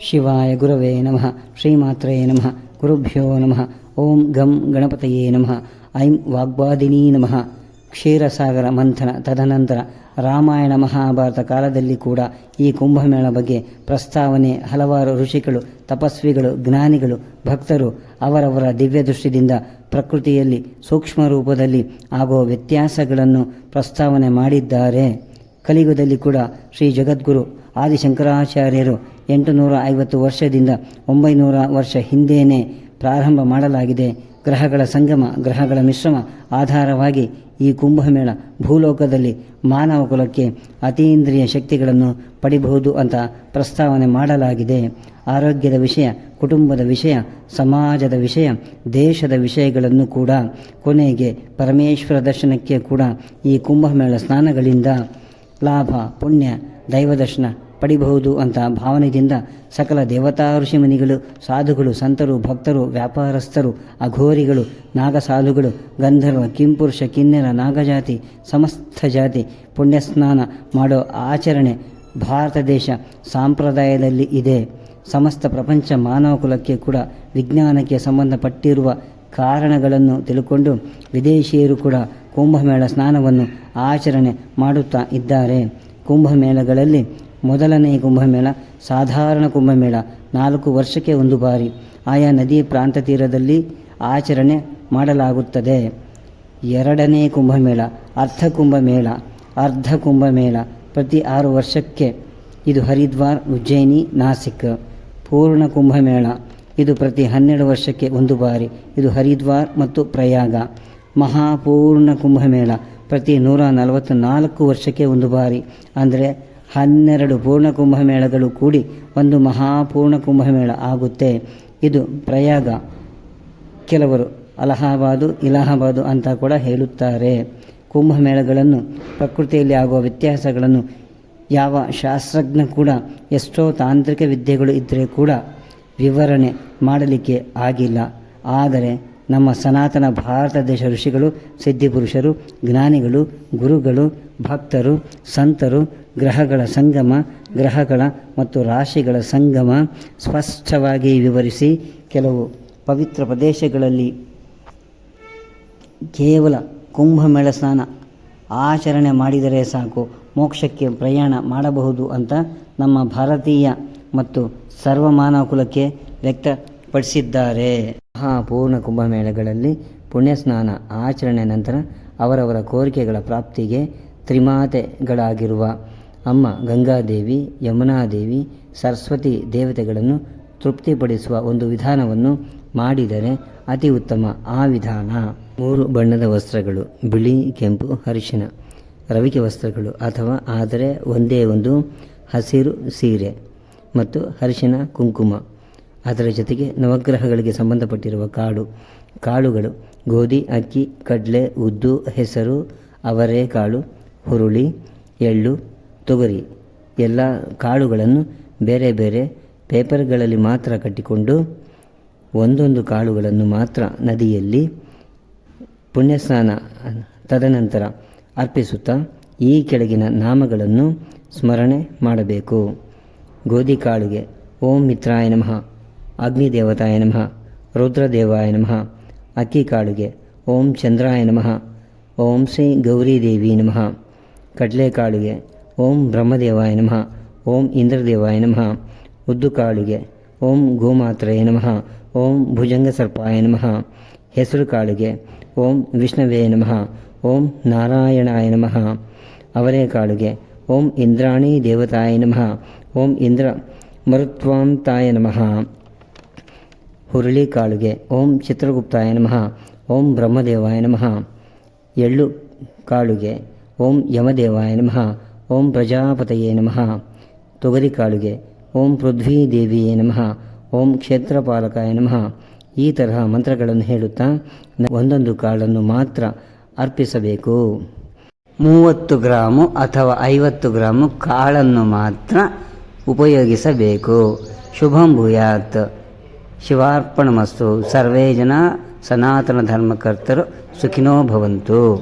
ಶಿವಾಯ ಗುರವೇ ನಮಃ. ಶ್ರೀಮಾತ್ರೇ ನಮಃ. ಗುರುಭ್ಯೋ ನಮಃ. ಓಂ ಗಂ ಗಣಪತಯೇ ನಮಃ. ಐಂ ವಾಗ್ವಾದಿನೀ ನಮಃ. ಕ್ಷೀರಸಾಗರ ಮಂಥನ ತದನಂತರ ರಾಮಾಯಣ ಮಹಾಭಾರತ ಕಾಲದಲ್ಲಿ ಕೂಡ ಈ ಕುಂಭಮೇಳ ಬಗ್ಗೆ ಪ್ರಸ್ತಾವನೆ ಹಲವಾರು ಋಷಿಗಳು, ತಪಸ್ವಿಗಳು, ಜ್ಞಾನಿಗಳು, ಭಕ್ತರು ಅವರವರ ದಿವ್ಯದೃಷ್ಟಿದಿಂದ ಪ್ರಕೃತಿಯಲ್ಲಿ ಸೂಕ್ಷ್ಮ ರೂಪದಲ್ಲಿ ಆಗುವ ವ್ಯತ್ಯಾಸಗಳನ್ನು ಪ್ರಸ್ತಾವನೆ ಮಾಡಿದ್ದಾರೆ. ಕಲಿಯುಗದಲ್ಲಿ ಕೂಡ ಶ್ರೀ ಜಗದ್ಗುರು ಆದಿಶಂಕರಾಚಾರ್ಯರು ಎಂಟುನೂರ ಐವತ್ತು ವರ್ಷದಿಂದ ಒಂಬೈನೂರ ವರ್ಷ ಹಿಂದೇನೆ ಪ್ರಾರಂಭ ಮಾಡಲಾಗಿದೆ. ಗ್ರಹಗಳ ಸಂಗಮ, ಗ್ರಹಗಳ ಮಿಶ್ರಮ ಆಧಾರವಾಗಿ ಈ ಕುಂಭಮೇಳ ಭೂಲೋಕದಲ್ಲಿ ಮಾನವ ಕುಲಕ್ಕೆ ಅತೀಂದ್ರಿಯ ಶಕ್ತಿಗಳನ್ನು ಪಡಿಬಹುದು ಅಂತ ಪ್ರಸ್ತಾವನೆ ಮಾಡಲಾಗಿದೆ. ಆರೋಗ್ಯದ ವಿಷಯ, ಕುಟುಂಬದ ವಿಷಯ, ಸಮಾಜದ ವಿಷಯ, ದೇಶದ ವಿಷಯಗಳನ್ನು ಕೂಡ ಕೊನೆಗೆ ಪರಮೇಶ್ವರ ದರ್ಶನಕ್ಕೆ ಕೂಡ ಈ ಕುಂಭಮೇಳ ಸ್ನಾನಗಳಿಂದ ಲಾಭ, ಪುಣ್ಯ, ದೈವದರ್ಶನ ಪಡಿಬಹುದು ಅಂತ ಭಾವನೆಯಿಂದ ಸಕಲ ದೇವತಾ ಋಷಿಮುನಿಗಳು, ಸಾಧುಗಳು, ಸಂತರು, ಭಕ್ತರು, ವ್ಯಾಪಾರಸ್ಥರು, ಅಘೋರಿಗಳು, ನಾಗಸಾಧುಗಳು, ಗಂಧರ್ವ, ಕಿಂಪುರುಷ, ಕಿನ್ನೆರ, ನಾಗಜಾತಿ, ಸಮಸ್ತ ಜಾತಿ ಪುಣ್ಯಸ್ನಾನ ಮಾಡೋ ಆಚರಣೆ ಭಾರತ ದೇಶ ಸಾಂಪ್ರದಾಯದಲ್ಲಿ ಇದೆ. ಸಮಸ್ತ ಪ್ರಪಂಚ ಮಾನವ ಕುಲಕ್ಕೆ ಕೂಡ ವಿಜ್ಞಾನಕ್ಕೆ ಸಂಬಂಧಪಟ್ಟಿರುವ ಕಾರಣಗಳನ್ನು ತಿಳ್ಕೊಂಡು ವಿದೇಶಿಯರು ಕೂಡ ಕುಂಭಮೇಳ ಸ್ನಾನವನ್ನು ಆಚರಣೆ ಮಾಡುತ್ತಾ ಇದ್ದಾರೆ. ಕುಂಭಮೇಳಗಳಲ್ಲಿ ಮೊದಲನೇ ಕುಂಭಮೇಳ, ಸಾಧಾರಣ ಕುಂಭಮೇಳ, ನಾಲ್ಕು ವರ್ಷಕ್ಕೆ ಒಂದು ಬಾರಿ. ಆಯಾ ನದಿ ಪ್ರಾಂತ ತೀರದಲ್ಲಿ ಆಚರಣೆ ಮಾಡಲಾಗುತ್ತದೆ. ಎರಡನೇ ಕುಂಭಮೇಳ, ಅರ್ಧ ಕುಂಭಮೇಳ ಅರ್ಧ ಕುಂಭಮೇಳ ಪ್ರತಿ ಆರು ವರ್ಷಕ್ಕೆ. ಇದು ಹರಿದ್ವಾರ್, ಉಜ್ಜಯಿನಿ, ನಾಸಿಕ್. ಪೂರ್ಣ ಕುಂಭಮೇಳ, ಇದು ಪ್ರತಿ ಹನ್ನೆರಡು ವರ್ಷಕ್ಕೆ ಒಂದು ಬಾರಿ. ಇದು ಹರಿದ್ವಾರ್ ಮತ್ತು ಪ್ರಯಾಗ. ಮಹಾಪೂರ್ಣ ಕುಂಭಮೇಳ, ಪ್ರತಿ ನೂರ ನಲವತ್ತು ನಾಲ್ಕು ವರ್ಷಕ್ಕೆ ಒಂದು ಬಾರಿ. ಅಂದರೆ ಹನ್ನೆರಡು ಪೂರ್ಣ ಕುಂಭಮೇಳಗಳು ಕೂಡಿ ಒಂದು ಮಹಾಪೂರ್ಣ ಕುಂಭಮೇಳ ಆಗುತ್ತೆ. ಇದು ಪ್ರಯಾಗ. ಕೆಲವರು ಅಲಹಾಬಾದು, ಇಲಹಾಬಾದು ಅಂತ ಕೂಡ ಹೇಳುತ್ತಾರೆ. ಕುಂಭಮೇಳಗಳನ್ನು, ಪ್ರಕೃತಿಯಲ್ಲಿ ಆಗುವ ವ್ಯತ್ಯಾಸಗಳನ್ನು, ಯಾವ ಶಾಸ್ತ್ರಜ್ಞ ಕೂಡ, ಎಷ್ಟೋ ತಾಂತ್ರಿಕ ವಿದ್ಯೆಗಳು ಇದ್ದರೆ ಕೂಡ ವಿವರಣೆ ಮಾಡಲಿಕ್ಕೆ ಆಗಿಲ್ಲ. ಆದರೆ ನಮ್ಮ ಸನಾತನ ಭಾರತ ದೇಶ ಋಷಿಗಳು ಸಿದ್ಧಿಪುರುಷರು ಜ್ಞಾನಿಗಳು, ಗುರುಗಳು, ಭಕ್ತರು, ಸಂತರು, ಗ್ರಹಗಳ ಸಂಗಮ, ಗ್ರಹಗಳ ಮತ್ತು ರಾಶಿಗಳ ಸಂಗಮ ಸ್ಪಷ್ಟವಾಗಿ ವಿವರಿಸಿ ಕೆಲವು ಪವಿತ್ರ ಪ್ರದೇಶಗಳಲ್ಲಿ ಕೇವಲ ಕುಂಭಮೇಳ ಸ್ನಾನ ಆಚರಣೆ ಮಾಡಿದರೆ ಸಾಕು. ಮೋಕ್ಷಕ್ಕೆ ಪ್ರಯಾಣ ಮಾಡಬಹುದು ಅಂತ ನಮ್ಮ ಭಾರತೀಯ ಮತ್ತು ಸರ್ವಮಾನವ ಕುಲಕ್ಕೆ ವ್ಯಕ್ತಪಡಿಸಿದ್ದಾರೆ. ಮಹಾಪೂರ್ಣ ಕುಂಭಮೇಳಗಳಲ್ಲಿ ಪುಣ್ಯಸ್ನಾನ, ಆಚರಣೆ ನಂತರ ಅವರವರ ಕೋರಿಕೆಗಳ ಪ್ರಾಪ್ತಿಗೆ ತ್ರಿಮಾತೆಗಳಾಗಿರುವ ಅಮ್ಮ ಗಂಗಾದೇವಿ, ಯಮುನಾದೇವಿ, ಸರಸ್ವತಿ ದೇವತೆಗಳನ್ನು ತೃಪ್ತಿಪಡಿಸುವ ಒಂದು ವಿಧಾನವನ್ನು ಮಾಡಿದರೆ ಅತಿ ಉತ್ತಮ ಆ ವಿಧಾನ. ಮೂರು ಬಣ್ಣದ ವಸ್ತ್ರಗಳು, ಬಿಳಿ, ಕೆಂಪು, ಅರಿಶಿನ. ರವಿಕೆ ವಸ್ತ್ರಗಳು ಅಥವಾ ಆದರೆ ಒಂದೇ ಒಂದು ಹಸಿರು ಸೀರೆ ಮತ್ತು ಅರಿಶಿನ, ಕುಂಕುಮ. ಅದರ ಜೊತೆಗೆ ನವಗ್ರಹಗಳಿಗೆ ಸಂಬಂಧಪಟ್ಟಿರುವ ಕಾಳು ಕಾಳುಗಳು, ಗೋಧಿ, ಅಕ್ಕಿ, ಕಡಲೆ, ಉದ್ದು, ಹೆಸರು ಅವರೆಕಾಳು ಹುರುಳಿ, ಎಳ್ಳು, ತೊಗರಿ ಎಲ್ಲ ಕಾಳುಗಳನ್ನು ಬೇರೆ ಬೇರೆ ಪೇಪರ್ಗಳಲ್ಲಿ ಮಾತ್ರ ಕಟ್ಟಿಕೊಂಡು ಒಂದೊಂದು ಕಾಳುಗಳನ್ನು ಮಾತ್ರ ನದಿಯಲ್ಲಿ ಪುಣ್ಯಸ್ನಾನ ತದನಂತರ ಅರ್ಪಿಸುತ್ತಾ ಈ ಕೆಳಗಿನ ನಾಮಗಳನ್ನು ಸ್ಮರಣೆ ಮಾಡಬೇಕು. ಗೋಧಿ ಕಾಳುಗೆ ಓಂ ಮಿತ್ರಾಯ ನಮಃ. ಅಗ್ನಿದೇವತಾಯ ನಮಃ, ರುದ್ರದೇವಾಯ ನಮಃ ಅಕ್ಕಿ ಕಾಳುಗೆ ಓಂ ಚಂದ್ರಾಯ ನಮಃ, ಓಂ ಶ್ರೀ ಗೌರಿದೇವಿ ನಮಃ, ಕಡಲೆಕಾಳುಗೆ, ಓಂ ಬ್ರಹ್ಮದೇವಾಯ ನಮಃ, ಓಂ ಇಂದ್ರದೇವಾಯ ನಮಃ ಉದ್ದು ಕಾಳುಗೆ ಓಂ ಗೋಮಾತ್ರಯ ನಮಃ, ಓಂ ಭುಜಂಗ ಸರ್ಪಾಯ ನಮಃ ಹೆಸರು ಕಾಳುಗೆ ಓಂ ವಿಷ್ಣವೇ ನಮಃ, ಓಂ ನಾರಾಯಣಾಯ ನಮಃ, ಅವರೆಕಾಳುಗೆ, ಓಂ ಇಂದ್ರಾಣಿ ದೇವತಾಯ ನಮಃ, ಓಂ ಇಂದ್ರ ಮರುತ್ವಾಂತಾಯ ನಮಃ. ಹುರುಳಿ ಕಾಳುಗೆ ಓಂ ಚಿತ್ರಗುಪ್ತಾಯ ನಮಃ. ಓಂ ಬ್ರಹ್ಮದೇವಾಯ ನಮಃ. ಎಳ್ಳು ಕಾಳುಗೆ. ಓಂ ಯಮದೇವಾಯ ನಮಃ. ಓಂ ಪ್ರಜಾಪತಯೇ ನಮಃ. ತೊಗರಿ ಕಾಳುಗೆ. ಓಂ ಪೃಥ್ವೀ ದೇವಿಯೇ ನಮಃ. ಓಂ ಕ್ಷೇತ್ರಪಾಲಕಾಯ ನಮಃ. ಈ ತರಹ ಮಂತ್ರಗಳನ್ನು ಹೇಳುತ್ತಾ ಒಂದೊಂದು ಕಾಳನ್ನು ಮಾತ್ರ ಅರ್ಪಿಸಬೇಕು. ಮೂವತ್ತು ಗ್ರಾಮು ಅಥವಾ ಐವತ್ತು ಗ್ರಾಮು ಕಾಳನ್ನು ಮಾತ್ರ ಉಪಯೋಗಿಸಬೇಕು. ಶುಭಂ ಭೂಯಾತ್. శివార్పణమస్తు. సర్వే జన సనాతన ధర్మకర్తలు సుఖినో భవంతు.